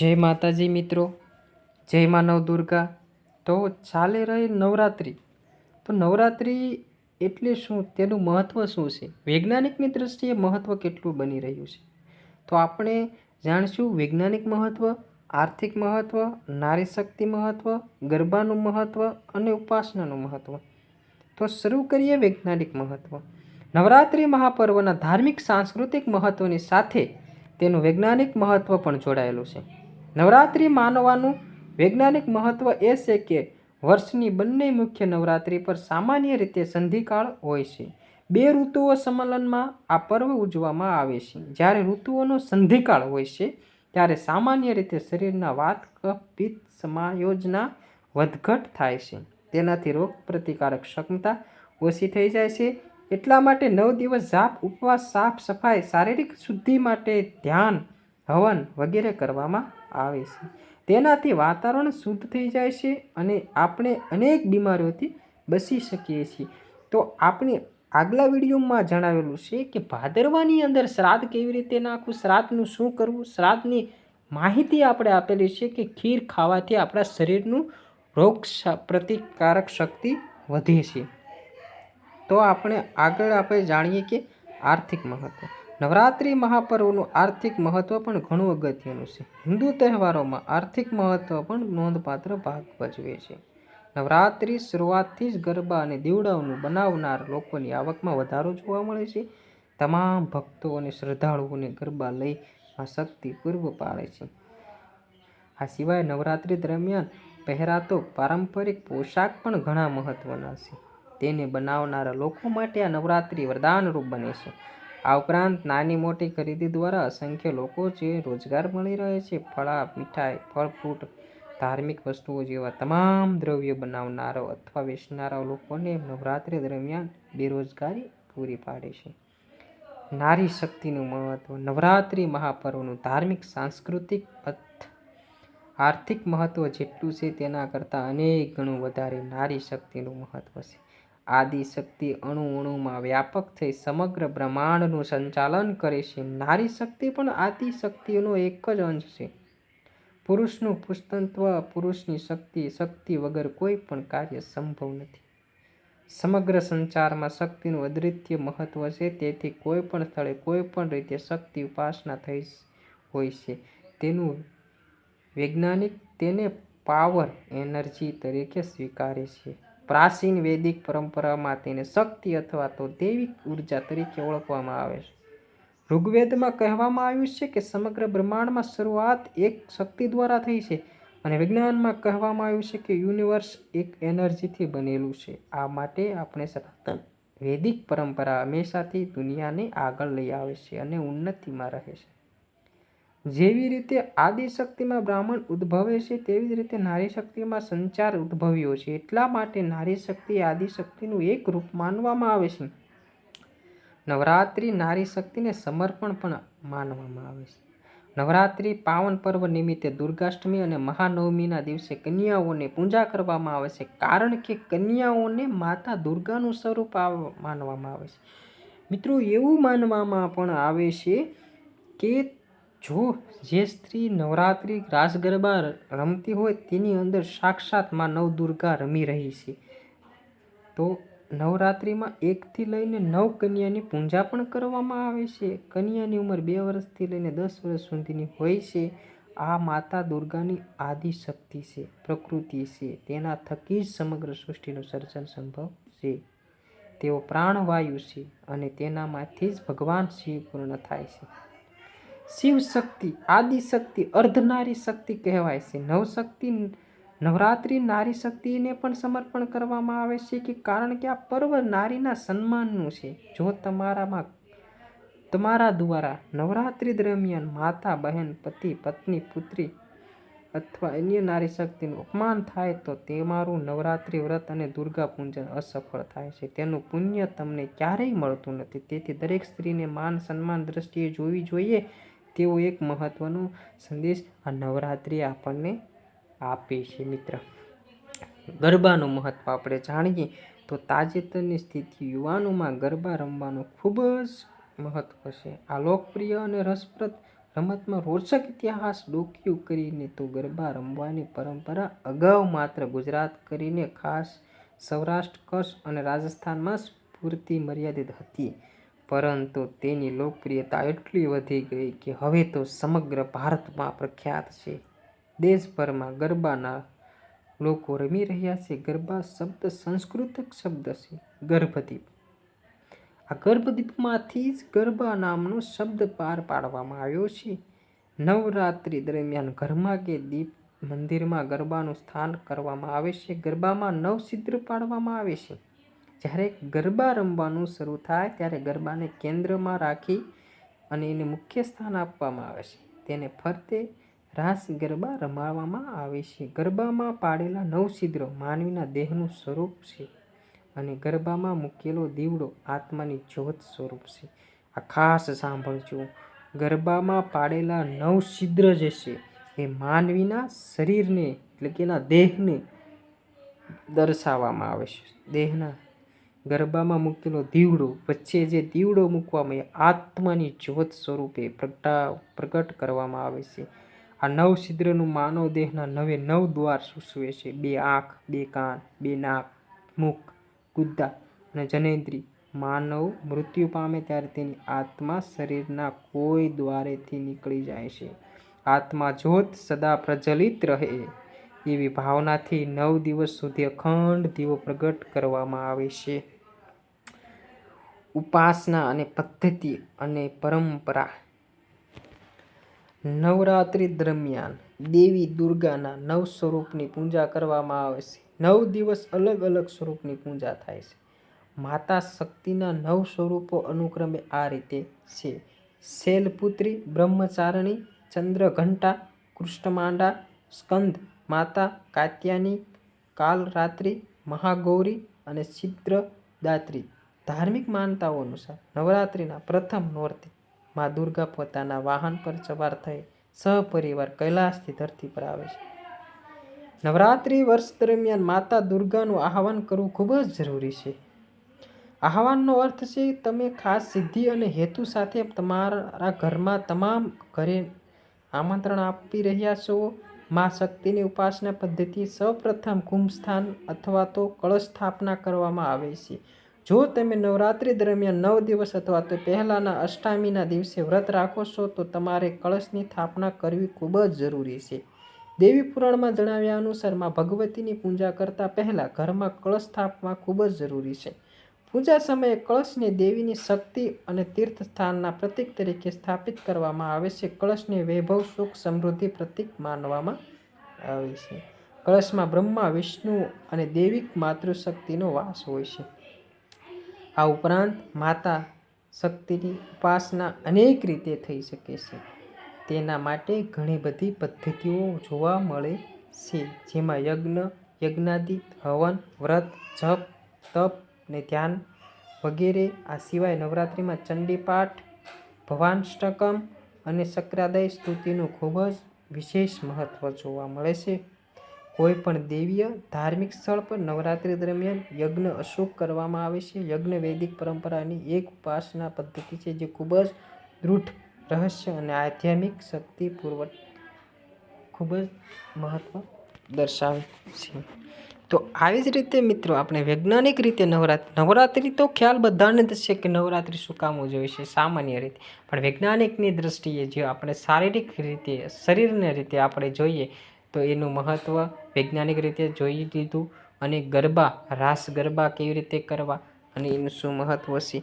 જય માતાજી મિત્રો, જય માનવ નવદુર્ગા તો ચાલે રહી નવરાત્રિ. તો નવરાત્રિ એટલે શું? તેનું મહત્ત્વ શું છે? વૈજ્ઞાનિકની દૃષ્ટિએ મહત્ત્વ કેટલું બની રહ્યું છે? તો આપણે જાણીશું વૈજ્ઞાનિક મહત્ત્વ આર્થિક મહત્ત્વ નારી શક્તિ મહત્ત્વ ગરબાનું મહત્ત્વ અને ઉપાસનાનું મહત્ત્વ તો શરૂ કરીએ વૈજ્ઞાનિક મહત્ત્વ નવરાત્રિ મહાપર્વના ધાર્મિક, સાંસ્કૃતિક મહત્ત્વની સાથે તેનું વૈજ્ઞાનિક મહત્ત્વ પણ જોડાયેલું છે. નવરાત્રિ માનવાનું વૈજ્ઞાનિક મહત્ત્વ એ છે કે વર્ષની બંને મુખ્ય નવરાત્રિ પર સામાન્ય રીતે સંધિકાળ હોય છે. બે ઋતુઓ સંમેલનમાં આ પર્વ ઉજવવામાં આવે છે. જ્યારે ઋતુઓનો સંધિકાળ હોય છે, ત્યારે સામાન્ય રીતે શરીરના વાત પિત્ત સમાયોજના વધઘટ થાય છે. તેનાથી રોગ પ્રતિકારક ક્ષમતા ઓછી થઈ જાય છે. એટલા માટે નવ દિવસ જાપ, ઉપવાસ સાફ સફાઈ શારીરિક શુદ્ધિ માટે ધ્યાન, હવન વગેરે કરવામાં આવે છે. તેનાથી વાતાવરણ શુદ્ધ થઈ જાય છે અને આપણે અનેક બીમારીઓથી બચી શકીએ છીએ. તો આપણે આગલા વિડીયોમાં જણાવેલું છે કે ભાદરવાની અંદર શ્રાદ્ધ કેવી રીતે નાખવું, શ્રાદ્ધનું શું કરવું, શ્રાદ્ધની માહિતી આપણે આપેલી છે કે ખીર ખાવાથી આપણા શરીરનું રોગ પ્રતિકારક શક્તિ વધે છે. તો આપણે આગળ આપણે જાણીએ કે આર્થિક મહત્ત્વ નવરાત્રિ મહાપર્વનું આર્થિક મહત્ત્વ પણ ઘણું અગત્યનું છે. હિન્દુ તહેવારોમાં આર્થિક મહત્ત્વ પણ નોંધપાત્ર ભાગ ભજવે છે. નવરાત્રિ શરૂઆતથી જ ગરબા અને દીવડાઓનું બનાવનાર લોકોની આવકમાં વધારો જોવા મળે છે. તમામ ભક્તો અને શ્રદ્ધાળુઓને ગરબા લઈ આ શક્તિ પૂર્વ પાડે છે. આ સિવાય નવરાત્રિ દરમિયાન પહેરાતો પારંપરિક પોશાક પણ ઘણા મહત્ત્વના છે. તેને બનાવનારા લોકો માટે આ નવરાત્રિ વરદાનરૂપ બને છે. આ ઉપરાંત નાની મોટી ખરીદી દ્વારા અસંખ્ય લોકો જે રોજગાર મળી રહે છે, ફળા, મીઠાઈ, ફળ, ફ્રૂટ, ધાર્મિક વસ્તુઓ જેવા તમામ દ્રવ્ય બનાવનારો અથવા વેચનારા લોકોને નવરાત્રિ દરમિયાન બેરોજગારી પૂરી પાડે છે. નારી શક્તિનું મહત્વ, નવરાત્રિ મહાપર્વનું ધાર્મિક, સાંસ્કૃતિક આર્થિક મહત્વ જેટલું છે તેના કરતાં અનેક ગણું વધારે નારી શક્તિનું મહત્વ છે. આદિ શક્તિ અણુ અણુમાં વ્યાપક થઈ સમગ્ર બ્રહ્માંડનું સંચાલન કરે છે. નારી શક્તિ પણ આદિશક્તિનો એક જ અંશ છે. પુરુષનું પુસ્તંત્વ, પુરુષની શક્તિ શક્તિ વગર કોઈ પણ કાર્ય સંભવ નથી. સમગ્ર સંચારમાં શક્તિનું અદ્વિતીય મહત્વ છે. તેથી કોઈ પણ સ્થળે કોઈ પણ રીતે શક્તિ ઉપાસના થઈ હોય છે. તેનું વૈજ્ઞાનિક તેને પાવર એનર્જી તરીકે સ્વીકારે છે. પ્રાચીન વૈદિક પરંપરામાં તેને શક્તિ અથવા તો દૈવિક ઊર્જા તરીકે ઓળખવામાં આવે છે. ઋગ્વેદમાં કહેવામાં આવ્યું છે કે સમગ્ર બ્રહ્માંડમાં શરૂઆત એક શક્તિ દ્વારા થઈ છે અને વિજ્ઞાનમાં કહેવામાં આવ્યું છે કે યુનિવર્સ એક એનર્જીથી બનેલું છે. આ માટે આપણે સનાતન વૈદિક પરંપરા હંમેશાથી દુનિયાને આગળ લઈ આવે છે અને ઉન્નતિમાં રહે છે. જેવી રીતે આદિશક્તિમાં બ્રાહ્મણ ઉદ્ભવે છે, તેવી જ રીતે નારી શક્તિમાં સંચાર ઉદ્ભવ્યો છે. એટલા માટે નારી શક્તિ આદિશક્તિનું એક રૂપ માનવામાં આવે છે. નવરાત્રિ નારી શક્તિને સમર્પણ પણ માનવામાં આવે છે. નવરાત્રિ પાવન પર્વ નિમિત્તે દુર્ગાષ્ટમી અને મહાનવમીના દિવસે કન્યાઓને પૂજા કરવામાં આવે છે, કારણ કે કન્યાઓને માતા દુર્ગાનું સ્વરૂપ માનવામાં આવે છે. મિત્રો, એવું માનવામાં પણ આવે છે કે જો જે સ્ત્રી નવરાત્રિ રાસ ગરબા રમતી હોય તેની અંદર સાક્ષાતમાં નવદુર્ગા રમી રહી છે. તો નવરાત્રિમાં એકથી લઈને નવ કન્યાની પૂજા પણ કરવામાં આવે છે. કન્યાની ઉંમર બે વર્ષથી લઈને દસ વર્ષ સુધીની હોય છે. આ માતા દુર્ગાની આદિ શક્તિ છે, પ્રકૃતિ છે. તેના થકી જ સમગ્ર સૃષ્ટિનું સર્જન સંભવ છે. તેઓ પ્રાણવાયુ છે અને તેનામાંથી જ ભગવાન શિવ પૂર્ણ થાય છે. શિવ શક્તિ આદિ અર્ધનારી શક્તિ કહેવાય છે. નવશક્તિ, નવરાત્રિ, નારી શક્તિને પણ સમર્પણ કરવામાં આવે છે કે કારણ કે આ પર્વ નારીના સન્માનનું છે. જો તમારામાં, તમારા દ્વારા નવરાત્રિ દરમિયાન માતા, બહેન, પતિ, પત્ની, પુત્રી અથવા અન્ય નારી શક્તિનું અપમાન થાય તો તમારું નવરાત્રિ વ્રત અને દુર્ગા પૂજન અસફળ થાય છે. તેનું પુણ્ય તમને ક્યારેય મળતું નથી. તેથી દરેક સ્ત્રીને માન, સન્માન દ્રષ્ટિએ જોવી જોઈએ તેવો એક મહત્વનો સંદેશ આ નવરાત્રિ આપણને આપે છે, મિત્ર. ગરબાનું મહત્ત્વ આપણે જાણીએ તો તાજેતરની સ્થિતિ યુવાનોમાં ગરબા રમવાનું ખૂબ જ મહત્ત્વ છે. આ લોકપ્રિય અને રસપ્રદ રમતમાં રોચક ઇતિહાસ ડોક્યું કરીને તો ગરબા રમવાની પરંપરા અગાઉ માત્ર ગુજરાત કરીને ખાસ સૌરાષ્ટ્ર, કચ્છ અને રાજસ્થાનમાં સ્ફૂર્તિ મર્યાદિત હતી. પરંતુ તેની લોકપ્રિયતા એટલી વધી ગઈ કે હવે તો સમગ્ર ભારતમાં પ્રખ્યાત છે. દેશભરમાં ગરબાના લોકો રમી રહ્યા છે. ગરબા શબ્દ સંસ્કૃત શબ્દ છે. ગર્ભદીપ. આ ગર્ભદીપમાંથી જ ગરબા નામનો શબ્દ પાર પાડવામાં આવ્યો છે. નવરાત્રિ દરમિયાન ઘરમાં કે દીપ મંદિરમાં ગરબાનું સ્થાન કરવામાં આવે છે. ગરબામાં નવ સિદ્ધ પાડવામાં આવે છે. જ્યારે ગરબા રમવાનું શરૂ થાય ત્યારે ગરબાને કેન્દ્રમાં રાખી અને એને મુખ્ય સ્થાન આપવામાં આવે છે. તેને ફરતે રાસ ગરબા રમાડવામાં આવે છે. ગરબામાં પાડેલા નવ છિદ્રો માનવીના દેહનું સ્વરૂપ છે અને ગરબામાં મૂકેલો દીવડો આત્માની જ્યોત સ્વરૂપ છે. આ ખાસ સાંભળજો. ગરબામાં પાડેલા નવ છિદ્ર જે છે એ માનવીના શરીરને એટલે કે એના દેહને દર્શાવવામાં આવે છે. દેહના ગરબામાં મૂકેલો દીવડો, વચ્ચે જે દીવડો મૂકવામાં આત્માની જ્યોત સ્વરૂપે પ્રગટા, પ્રગટ કરવામાં આવે છે. આ નવ છિદ્રનું માનવ દેહના નવે નવ દ્વાર સૂચવે છે. બે આંખ, બે કાન, બે નાક, મુખ, ગુદ્દા અને જનેન્દ્રી માનવ મૃત્યુ પામે ત્યારે તેની આત્મા શરીરના કોઈ દ્વારેથી નીકળી જાય છે. આત્મા જ્યોત સદા પ્રજ્વલિત રહે. એવી ભાવનાથી નવ દિવસ સુધી અખંડ દીવો પ્રગટ કરવામાં આવે છે. ઉપાસના અને પદ્ધતિ અને પરંપરા. નવરાત્રિ દરમિયાન દેવી દુર્ગાના નવ સ્વરૂપની પૂજા કરવામાં આવે છે. નવ દિવસ અલગ અલગ સ્વરૂપની પૂજા થાય છે. માતા શક્તિના નવ સ્વરૂપો અનુક્રમે આ રીતે છે. શૈલપુત્રી, બ્રહ્મચારણી, ચંદ્રઘંટા, કૃષ્ણમાંડા, સ્કંદ, માતા કાત્યાની કાલરાત્રિ, મહાગૌરી અને છિદ્રદાત્રી ધાર્મિક માનતાઓ અનુસાર નવરાત્રિના પ્રથમ નોરતે મા દુર્ગા પોતાના વાહન પર સવાર થઈ સહપરિવાર કૈલાસથી ધરતી પર આવે છે. નવરાત્રિ વર્ષ દરમિયાન માતા દુર્ગાનું આહવાન કરવું ખૂબ જ જરૂરી છે. આહવાનનો અર્થ છે, તમે ખાસ સિદ્ધિ અને હેતુ સાથે તમારા ઘરમાં તમામ ઘરે આમંત્રણ આપી રહ્યા છો. મા શક્તિની ઉપાસના પદ્ધતિ સૌપ્રથમ કુંભસ્થાન અથવા તો કળશ સ્થાપના કરવામાં આવે છે. જો તમે નવરાત્રિ દરમિયાન નવ દિવસ અથવા તો પહેલાંના અષ્ટામીના દિવસે વ્રત રાખો છો, તો તમારે કળશની સ્થાપના કરવી ખૂબ જ જરૂરી છે. દેવી પુરાણમાં જણાવ્યા અનુસારમાં ભગવતીની પૂજા કરતાં પહેલાં ઘરમાં કળશ સ્થાપવા ખૂબ જ જરૂરી છે. પૂજા સમયે કળશને દેવીની શક્તિ અને તીર્થ સ્થાનના પ્રતીક તરીકે સ્થાપિત કરવામાં આવે છે. કળશને વૈભવ, સુખ, સમૃદ્ધિ પ્રતીક માનવામાં આવે છે. કળશમાં બ્રહ્મા, વિષ્ણુ અને દૈવિક માતૃશક્તિનો વાસ હોય છે. આ ઉપરાંત માતા શક્તિની ઉપાસના અનેક રીતે થઈ શકે છે. તેના માટે ઘણી બધી પદ્ધતિઓ જોવા મળે છે, જેમાં યજ્ઞ યજ્ઞાદિ હવન, વ્રત, જપ, તપ ને ધ્યાન વગેરે. આ સિવાય નવરાત્રિમાં ચંડીપાઠ ભવાનષ્ટકમ અને શક્રાદય સ્તુતિનું ખૂબ જ વિશેષ મહત્ત્વ જોવા મળે છે. કોઈ પણ દેવીય ધાર્મિક સ્થળ પર નવરાત્રિ દરમિયાન યજ્ઞ અશુભ કરવામાં આવે છે. યજ્ઞ વૈદિક પરંપરાની એક ઉપાસના પદ્ધતિ છે જે ખૂબ જ દૃઢ રહસ્ય અને આધ્યાત્મિક શક્તિ પૂર્વક ખૂબ જ મહત્ત્વ દર્શાવે છે. તો આવી જ રીતે મિત્રો આપણે વૈજ્ઞાનિક રીતે નવરાત્રિ નવરાત્રિ તો ખ્યાલ બધાને છે કે નવરાત્રિ શું કામ ઉજવે છે? સામાન્ય રીતે. પણ વૈજ્ઞાનિકની દ્રષ્ટિએ જે આપણે શારીરિક રીતે, શરીરને રીતે આપણે જોઈએ તો એનું મહત્ત્વ વૈજ્ઞાનિક રીતે જોઈ લીધું અને ગરબા, રાસ ગરબા કેવી રીતે કરવા અને એનું શું મહત્ત્વ છે?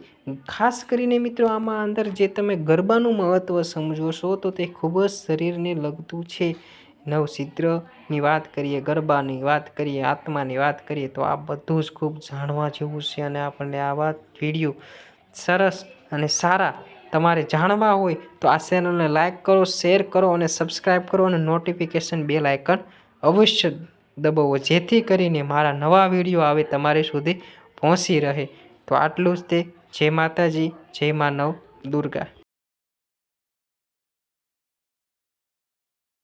ખાસ કરીને મિત્રો આમાં અંદર જે તમે ગરબાનું મહત્ત્વ સમજો છો તો તે ખૂબ જ શરીરને લગતું છે. નવસિદ્રની વાત કરીએ, ગરબાની વાત કરીએ, આત્માની વાત કરીએ તો આ બધું જ ખૂબ જાણવા જેવું છે અને આપણને આવા વીડિયો સરસ અને સારા તમારે જાણવા હોય તો આ ચેનલને લાઇક કરો શેર કરો અને સબસ્ક્રાઈબ કરો અને નોટિફિકેશન બેલ આઇકન અવશ્ય દબાવો, જેથી કરીને મારા નવા વીડિયો આવે તમારી સુધી પહોંચી રહે. તો આટલું જ તે. જય માતાજી, જય માનવ, દુર્ગા.